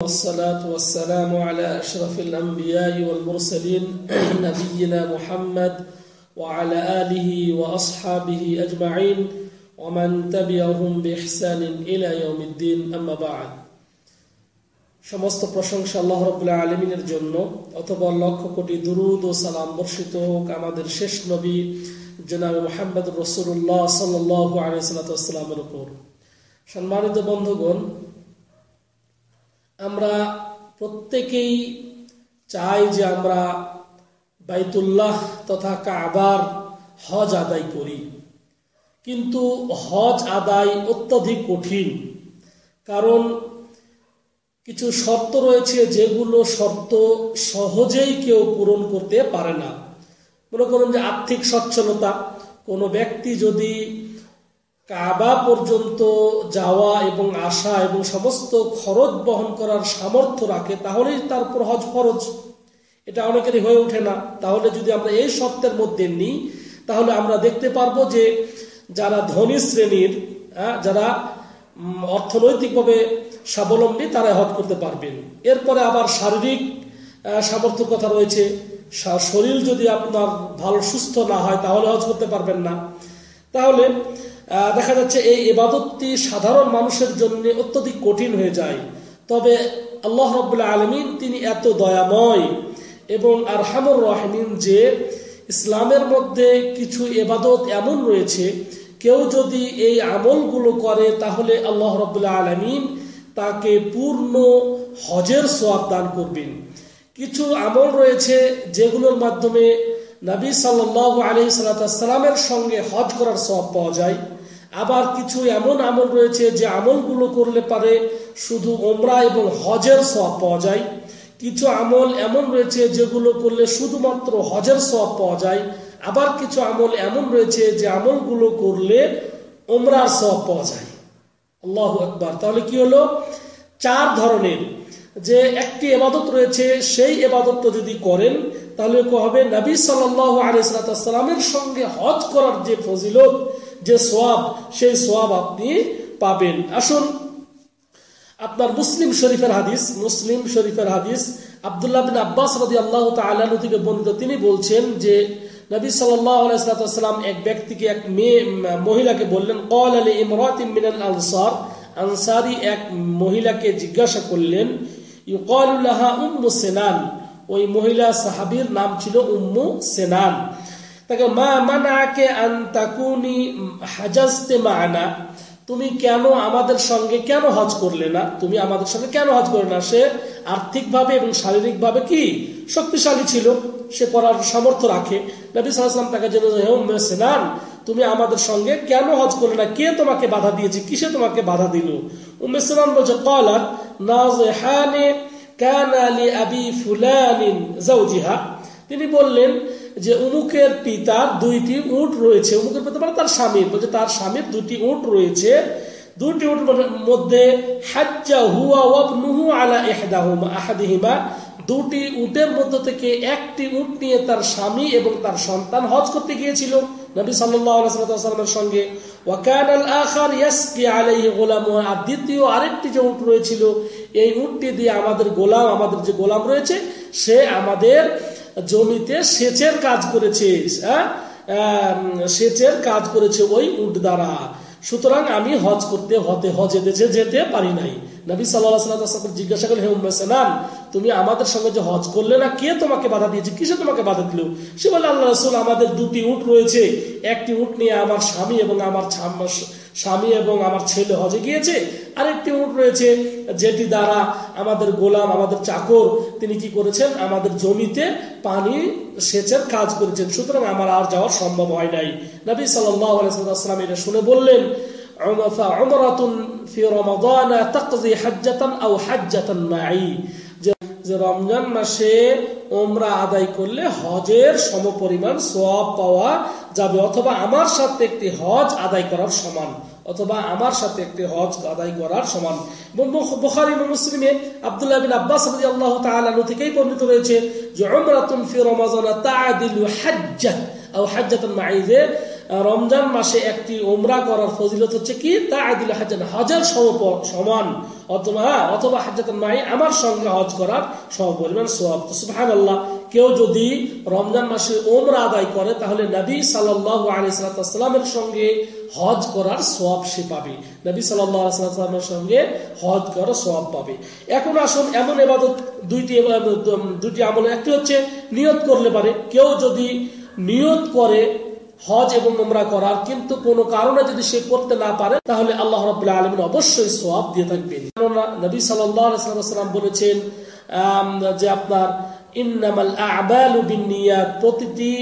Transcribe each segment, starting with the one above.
والصلاة والسلام على أشرف الأنبياء والمرسلين نبينا محمد وعلى آله وأصحابه أجمعين ومن تبعهم بإحسان إلى يوم الدين أما بعد সমস্ত প্রশংসা আল্লাহ রবুল্লাহ আলমিনের জন্য অথবা লক্ষ কোটি দুরুদ ও সালাম বর্ষিত হোক আমাদের শেষ নবী জনাব মোহাম্মদ রসুল্লাহ সাল্লাহ আলিয়াল্লামের উপর সম্মানিত বন্ধুগণ আমরা প্রত্যেকেই চাই যে আমরা বাইতুল্লাহ তথা কাবার হজ আদায় করি। কিন্তু হজ আদায় অত্যধিক কঠিন, কারণ কিছু শর্ত রয়েছে যেগুলো শর্ত সহজেই কেউ পূরণ করতে পারে না। মনে করুন যে আর্থিক সচ্ছলতা, কোনো ব্যক্তি যদি কাবা পর্যন্ত যাওয়া এবং আসা এবং সমস্ত খরচ বহন করার সামর্থ্য রাখে, তাহলেই তার উপর হজ ফরজ। এটা অনেকেরই হয়ে ওঠে না। তাহলে যদি আমরা এই শর্তের মধ্যে নিই, তাহলে আমরা দেখতে পারব যে যারা ধনী শ্রেণির যারা অর্থনৈতিকভাবে স্বাবলম্বী, তারা হজ করতে পারবেন। এরপরে আবার শারীরিক সামর্থ্য কথা রয়েছে। শরীর যদি আপনার ভালো, সুস্থ না হয়, তাহলে হজ করতে পারবেন না। তাহলে দেখা যাচ্ছে এই এবাদতটি সাধারণ মানুষের জন্য অত্যধিক কঠিন হয়ে যায়। তবে আল্লাহ রবাহ আলমিন তিনি এত দয়াময় এবং আর আরহামুর রহমিন যে ইসলামের মধ্যে কিছু এবাদত এমন রয়েছে, কেউ যদি এই আমলগুলো করে, তাহলে আল্লাহ রবাহ আলমিন তাকে পূর্ণ হজের সোয়াব দান করবেন। কিছু আমল রয়েছে যেগুলোর মাধ্যমে নবী সাল্লাহ আলি সাল্লামের সঙ্গে হজ করার সব পাওয়া যায়। আবার কিছু এমন আমল রয়েছে যে আমলগুলো করলে পারে শুধু ওমরা এবং হজের সব পাওয়া যায়। কিছু আমল এমন রয়েছে যেগুলো করলে শুধুমাত্র হজের সব পাওয়া যায়। আবার কিছু আমল এমন রয়েছে যে আমলগুলো করলে ওমরার সব পাওয়া যায়। আল্লাহ একবার তাহলে কি হলো? চার ধরনের যে একটি এবাদত রয়েছে, সেই এবাদতটা যদি করেন তাহলে হবে। নবী সাল্লাহ সঙ্গে হজ করার যে ফজিলত, যে সোয়াব, সেই সোয়াব আপনি পাবেন। আসুন, আপনার মুসলিম শরীফের হাদিস, মুসলিম শরীফের হাদিস, আবদুল্লাহ বিন আব্বাস রদি আল্লাহ তালু থেকে বর্ণিত। তিনি বলছেন যে, নবী সাল্লাম এক ব্যক্তিকে, এক মেয়ে, মহিলাকে বললেন কল আলী ইমরাত আনসার। আনসারি এক মহিলাকে জিজ্ঞাসা করলেন ইউকালুল্লাহা উম্মু সেনান। ওই মহিলা সাহাবির নাম ছিল উম্মু সেনান। তাকে মা মানাকে আন তাকুনি হাজাজতে মানা। তুমি কেন আমাদের সঙ্গে কেন হজ করলে না? তুমি আমাদের সঙ্গে কেন হজ করলে না? সে আর্থিকভাবে এবং শারীরিকভাবে কি শক্তিশালী ছিল? সে করার সামর্থ্য রাখে। নবী তাকে জন্য সেনান, তুমি আমাদের সঙ্গে কেন হজ করলে না? কে তোমাকে বাধা দিয়েছে? কিসে তোমাকে বাধা দিল? উম্মে সালাম বলছে, কলাত নাজহানে আবি তিনি বললেন যে উমুকের পিতার দুইটি উট রয়েছে। উমুকের পিতা মানে তার স্বামীর বলছে তার স্বামীর দুটি উট রয়েছে। দুটি উট মধ্যে হাজ্জা দুটি উটের মধ্য থেকে একটি উট নিয়ে তার স্বামী এবং তার সন্তান হজ করতে গিয়েছিল। নবী সাল্লামের সঙ্গে আর দ্বিতীয় আরেকটি যে উট রয়েছিল, এই উটটি দিয়ে আমাদের গোলাম, আমাদের যে গোলাম রয়েছে, সে আমাদের জমিতে সেচের কাজ করেছে সেচের কাজ করেছে ওই উট দ্বারা। সুতরাং আমি হজ করতে হতে হজে দেশে যেতে পারি নাই। নবী সাল্লাহ জিজ্ঞাসা করলেন, হে উম্মেসান তুমি আমাদের সঙ্গে যে হজ করলে না, কে তোমাকে বাধা দিয়েছে? কিসে তোমাকে বাধা দিল? সে বলে, আল্লাহ রসুল, আমাদের দুটি উট রয়েছে। একটি উট নিয়ে আমার স্বামী এবং আমার স্বামী এবং আমার ছেলে হজে গিয়েছে। আরেকটি উট রয়েছে, যেটি দ্বারা আমাদের গোলাম, আমাদের চাকর, তিনি কি করেছেন? আমাদের জমিতে পানি সেচের কাজ করেছেন। সুতরাং আমার আর যাওয়া সম্ভব হয় নাই। নবী সাল্লাম এটা শুনে বললেন যে রমজান মাসে ওমরা আদায় করলে হজের সমপরিমাণ সোয়াব পাওয়া যাবে, অথবা আমার সাথে একটি হজ আদায় করার সমান, অথবা আমার সাথে একটি হজ আদায় করার সমান। বুখারি মুসলিমে আব্দুল্লাহ বিন আব্বাস রাদিয়াল্লাহু তাআলা থেকেই বর্ণিত রয়েছে যে, উমরাতুন ফি রমাজান তাআদিলু হাজ্জাহ, আও হাজ্জাতান মাঈ রমজান মাসে একটি ওমরা করার ফজিলত হচ্ছে কি? তা আদিল হাজান হজের সমান অথবা হ্যাঁ, অথবা হাজাত নাই আমার সঙ্গে হজ করার সমপরিমাণ সোয়াব সুহান আল্লাহ কেউ যদি রমজান মাসে ওমরা আদায় করে তাহলে নবী সাল্লাহ আলিয়াল্লামের সঙ্গে হজ করার সোয়াব সে পাবে। নবী সাল্লামের সঙ্গে হজ করার সোয়াব পাবে। এখন আসুন এমন এবাদত দুইটি দুইটি আমল একটি হচ্ছে নিয়ত করলে পারে। কেউ যদি নিয়ত করে হজ এবং উমরা করার কিন্তু কোনো কারণে যদি সে করতে না পারে, তাহলে আল্লাহ রবাহ আলমিন অবশ্যই সোয়াব দিয়ে থাকবেন। কেননা নবী সাল্লাম বলেছেন যে আপনার, ইন্নামাল প্রতিটি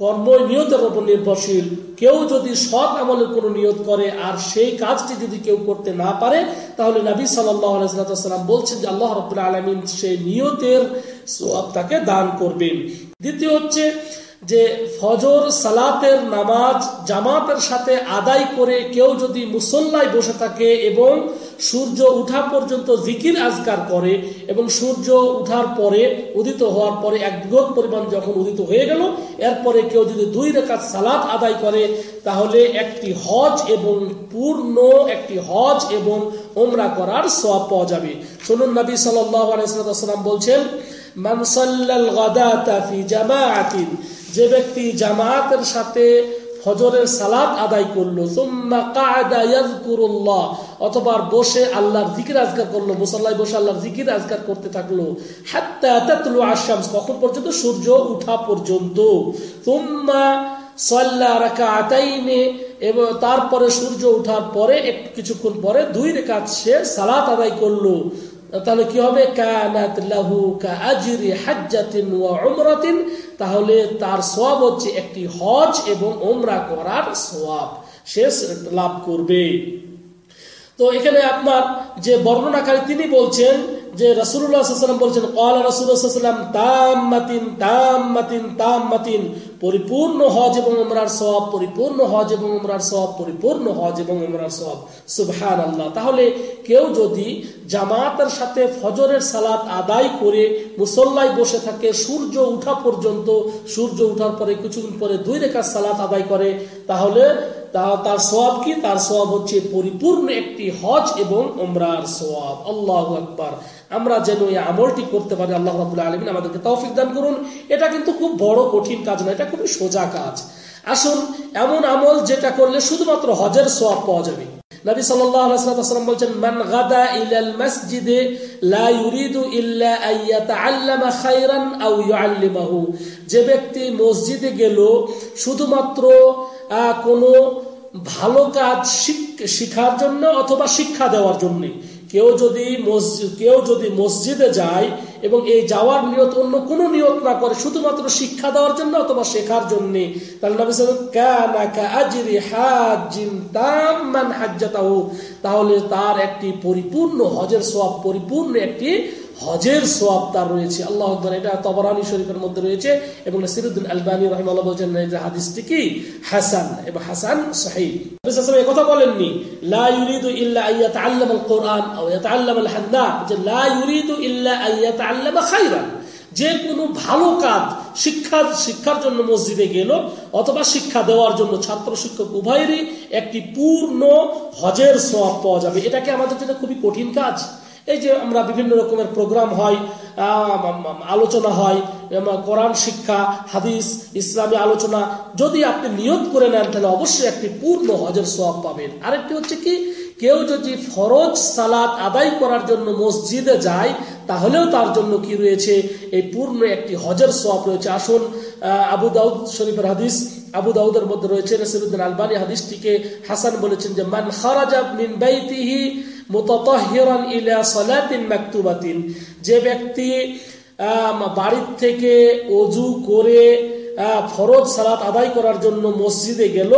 কর্ম নিয়তের উপর নির্ভরশীল। কেউ যদি সৎ আমলের কোনো নিয়ত করে আর সেই কাজটি যদি কেউ করতে না পারে, তাহলে নবী সাল্লাম বলছেন যে আল্লাহ রবাহ আলমিন সেই নিয়তের সোয়াব তাকে দান করবেন। দ্বিতীয় হচ্ছে যে ফজর সালাতের নামাজ জামাতের সাথে আদায় করে কেউ যদি মুসল্লায় বসে থাকে এবং সূর্য উঠা পর্যন্ত জিকির আজকার করে এবং সূর্য উঠার পরে উদিত হওয়ার পরে এক বৃহৎ পরিমাণ যখন উদিত হয়ে গেল, এরপরে কেউ যদি দুই রেখাত সালাত আদায় করে, তাহলে একটি হজ এবং পূর্ণ একটি হজ এবং ওমরা করার সব পাওয়া যাবে। শুনুন, নবী সাল্লাম বলছেন মানসাল্লাল গাদাতা ফি জামাআতিন যে ব্যক্তি জামাতের সাথে ফজরের সালাদ আদায় করল অথবা বসে আল্লাহর জিকির আজগার করল, মুসাল্লায় বসে আল্লাহর জিকির আজগার করতে থাকল আসাম কখন পর্যন্ত? সূর্য উঠা পর্যন্ত। তুম্মা সল্লা রাখা আতাইনে এবং তারপরে সূর্য উঠার পরে, একটু কিছুক্ষণ পরে দুই রেখাত সে সালাত আদায় করল। তাহলে কি হবে? তাহলে তার সব হচ্ছে একটি হজ এবং ওমরা করার সওয়াব। শেষ লাভ করবে। তো এখানে আপনার যে বর্ণনাকারী তিনি বলছেন যে রসুল্লাহাম বলছেন কলা রসুল্লাহাম তাম মাতিন তাম মাতিন তাম মাতিন পরিপূর্ণ হজ এবং উমরার সব পরিপূর্ণ হজ এবং উমরার সব পরিপূর্ণ হজ এবং উমরার সব সুবহান আল্লাহ তাহলে কেউ যদি জামাতের সাথে ফজরের সালাত আদায় করে মুসল্লায় বসে থাকে, সূর্য উঠা পর্যন্ত, সূর্য উঠার পরে কিছুদিন পরে দুই রেখার সালাত আদায় করে, তাহলে তার সব কি? তার সব হচ্ছে পরিপূর্ণ একটি হজ এবং উমরার সব আল্লাহ আকবার। আমরা যেন এই আমলটি করতে পারি, আল্লাহ রাবুল্লাহ আলমিন আমাদেরকে তৌফিক দান করুন। এটা কিন্তু খুব বড় কঠিন কাজ না এটা খুবই সোজা কাজ। আসুন, এমন আমল যেটা করলে শুধুমাত্র হজের সোয়াব পাওয়া যাবে। নবী সাল্লাম বলছেন, মান গাদা ইলাল মসজিদে, লা ইউরিদু ইল্লা আইয়াতাআল্লামা খায়রান আও ইউআল্লিমাহু। যে ব্যক্তি মসজিদে গেল, শুধুমাত্র কোনো ভালো কাজ শিখার জন্য অথবা শিক্ষা দেওয়ার জন্য। কেউ যদি মসজিদ কেউ যদি মসজিদে যায় এবং এই যাওয়ার নিয়ত অন্য কোনো নিয়ত না করে, শুধুমাত্র শিক্ষা দেওয়ার জন্য অথবা শেখার জন্য, তাহলে তার একটি পরিপূর্ণ, হজের সব পরিপূর্ণ একটি হজের সোয়াব তার রয়েছে। আল্লাহ এটা তবরানি শরীফের মধ্যে রয়েছে এবং সিরুদ্দিন আলবানী রহমাল্লাহ বলছেন যে হাদিসটি কি? হাসান, এবং হাসান সাহি কথা বলেননি, লা ইউরিদু ইল্লা আইয়াত আল্লাম আল কোরআন আল হান্না যে লা ইউরিদু ইল্লা আইয়াত আল্লাম খাইরান যে কোনো ভালো কাজ শিক্ষা, শিক্ষার জন্য মসজিদে গেল অথবা শিক্ষা দেওয়ার জন্য ছাত্র শিক্ষক উভয়েরই একটি পূর্ণ হজের সব পাওয়া যাবে। এটাকে আমাদের জন্য খুবই কঠিন কাজ। এই যে আমরা বিভিন্ন রকমের প্রোগ্রাম হয় আলোচনা হয় কোরআন শিক্ষা, হাদিস, ইসলামী আলোচনা। যদি আপনি নিয়োগ করে নেন, তাহলে অবশ্যই একটি পূর্ণ হজের সোয়াব পাবেন। আরেকটি হচ্ছে কি, কেউ যদি ফরজ সালাত আদায় করার জন্য মসজিদে যায়, তাহলেও তার জন্য কি রয়েছে? এই পূর্ণ একটি হজের সোয়াব রয়েছে। আসুন আবু দাউদ শরীফের হাদিস, আবু দাউদের মধ্যে রয়েছে, নসিরুদ্দিন আলবানী হাদিসটিকে হাসান বলেছেন যে, মান খারাজা মিন বাইতিহি ইলা যে ব্যক্তি বাড়ির থেকে অজু করে ফরজ সালাত আদায় করার জন্য মসজিদে গেল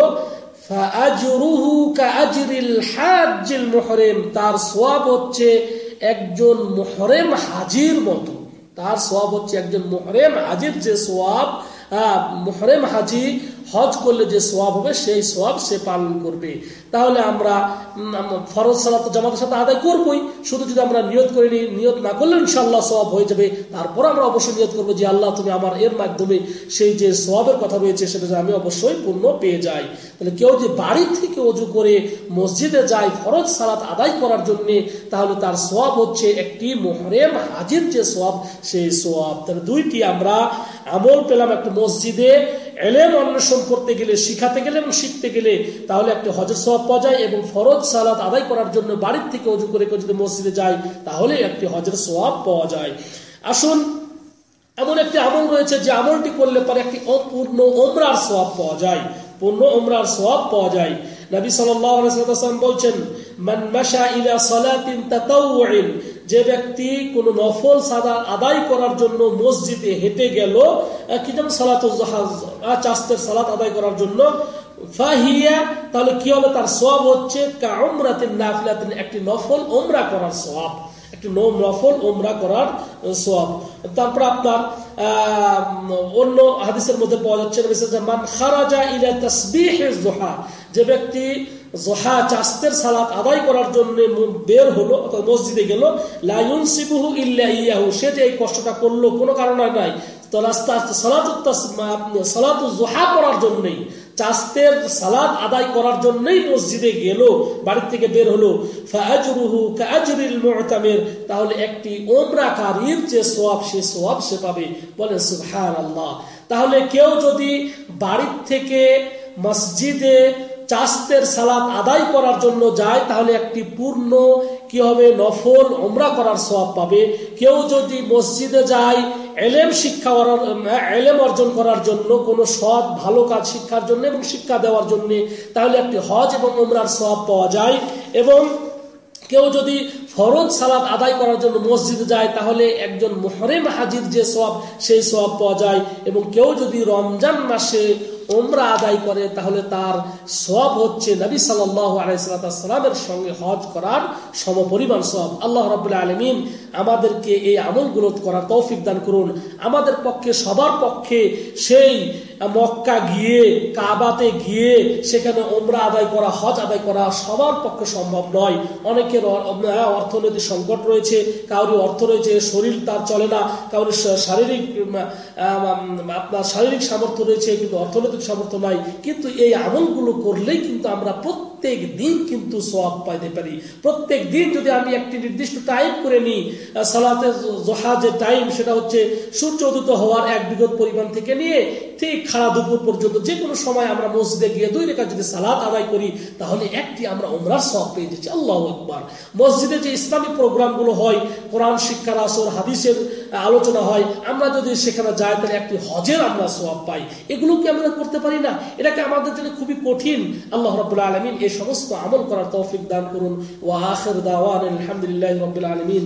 তার সোয়াব হচ্ছে একজন মোহরেম হাজির মতো। তার সোয়াব হচ্ছে একজন মোহরেম হাজির। যে সোয়াব মোহরেম হাজি হজ করলে যে সোয়াব হবে, সেই সোয়াব সে পালন করবে। তাহলে আমরা ফরজ সালাত জামাতের সাথে আদায় করবই। শুধু যদি আমরা নিয়ত করে নিই, নিয়ত না করলে ইনশাল্লাহ সোয়াব হয়ে যাবে। তারপর আমরা অবশ্যই নিয়ত করব যে, আল্লাহ তুমি আমার এর মাধ্যমে সেই যে সোয়াবের কথা রয়েছে, সেটা আমি অবশ্যই পূর্ণ পেয়ে যাই। তাহলে কেউ যে বাড়ি থেকে অজু করে মসজিদে যায় ফরজ সালাত আদায় করার জন্যে, তাহলে তার সোয়াব হচ্ছে একটি মোহরেম হাজির যে সোয়াব সেই সোয়াব তাহলে দুইটি আমরা আমল পেলাম একটা মসজিদে এলেম অন্বেষণ করতে গেলে, শিখাতে গেলে এবং শিখতে গেলে তাহলে একটা হজর সব পাওয়া যায় এবং ফরজ সালাত আদায় করার জন্য বাড়ির থেকে অজু করে কেউ যদি মসজিদে যায়, তাহলে একটি হজর সোয়াব পাওয়া যায়। আসুন, এমন একটি আমল রয়েছে যে আমলটি করলে পরে একটি অপূর্ণ ওমরার সোয়াব পাওয়া যায়। পূর্ণ ওমরার সোয়াব পাওয়া যায়। নবী সাল্লাম বলছেন, মান মাশা ইলা সালাতিন তাতাউইন যে ব্যক্তি কোন নফল সাদা আদায় করার জন্য মসজিদে হেঁটে গেল কি যেমন সালাত আদায় করার জন্য। ফাহিয়া, তাহলে কি হবে? তার সব হচ্ছে কামরাতিন নাফিলাতিন, একটি নফল ওমরা করার সব একটি নফল ওমরা করার সব তারপর আপনার অন্য হাদিসের মধ্যে পাওয়া যাচ্ছে মান খারাজা ইলা তাসবিহিজ জোহা। যে ব্যক্তি জোহা চাস্তের সালাত আদায় করার জন্য বের হলো মসজিদে গেল। লাইন সিবুহু ইল্লা ইয়াহু, সে যে এই কষ্টটা করল কোনো কারণে নাই। করার জন্যই মসজিদে থেকে বের হলো। তাহলে একটি ওমরাকারীর যে সোয়াব সে সোয়াব সে পাবে। বলেন, সুবহানাল্লাহ। তাহলে কেউ যদি বাড়ির থেকে মসজিদে চাস্তের সালাদ আদায় করার জন্য যায়, তাহলে একটি পূর্ণ কি হবে? নফল ওমরা করার সব পাবে। কেউ যদি মসজিদে যায়, এলেম শিক্ষা এলেম অর্জন করার জন্য, কোনো সৎ, ভালো কাজ শিক্ষার জন্য এবং শিক্ষা দেওয়ার জন্য, তাহলে একটি হজ এবং ওমরার সব পাওয়া যায়। এবং কেউ যদি ফরজ সালাদ আদায় করার জন্য মসজিদে যায়, তাহলে একজন মোহরেম হাজির যে সব সেই সব পাওয়া যায়। এবং কেউ যদি রমজান মাসে ওমরা আদায় করে, তাহলে তার সব হচ্ছে নবী সাল্লাহ আলাইসালামের সঙ্গে হজ করার সমপরিমাণ সব আল্লাহ রবাহ আলমিন আমাদেরকে এই আমলগুলো করার তৌফিক দান করুন। আমাদের পক্ষে, সবার পক্ষে সেই মক্কা গিয়ে, কাবাতে গিয়ে, সেখানে ওমরা আদায় করা, হজ আদায় করা সবার পক্ষে সম্ভব নয়। অনেকের অর্থনৈতিক সংকট রয়েছে কাউরি অর্থ রয়েছে, শরীর তার চলে না কাউরি শারীরিক আপনার শারীরিক সামর্থ্য রয়েছে কিন্তু অর্থনৈতিক সামর্থ্য নাই। কিন্তু এই আমলগুলো করলেই কিন্তু আমরা প্রত্যেক দিন কিন্তু সব পাইতে পারি। প্রত্যেক দিন যদি আমি একটি নির্দিষ্ট টাইম করে নিই সালাতে জোহা যে টাইম সেটা হচ্ছে সূর্য উদিত হওয়ার এক বিগত পরিমাণ থেকে নিয়ে ঠিক খাড়া দুপুর পর্যন্ত যে কোনো সময় আমরা মসজিদে গিয়ে দুই রেখা যদি সালাদ আদায় করি, তাহলে একটি আমরা ওমরার সব পেয়ে যাচ্ছি। আল্লাহ একবার মসজিদে যে ইসলামিক প্রোগ্রামগুলো হয়, কোরআন শিক্ষার আসর হাদিসের আলোচনা হয়, আমরা যদি সেখানে যাই তাহলে একটি হজের আমরা সোয়াব পাই, এগুলো কি আমরা করতে পারি না? এটাকে আমাদের জন্য খুবই কঠিন? আল্লাহ রবুল্লা আলমিন এই সমস্ত আমল করার তৌফিক দান করুন। ওয়া আখের দাওয়ান আলহামদুলিল্লাহ রবুল্লা আলমিন।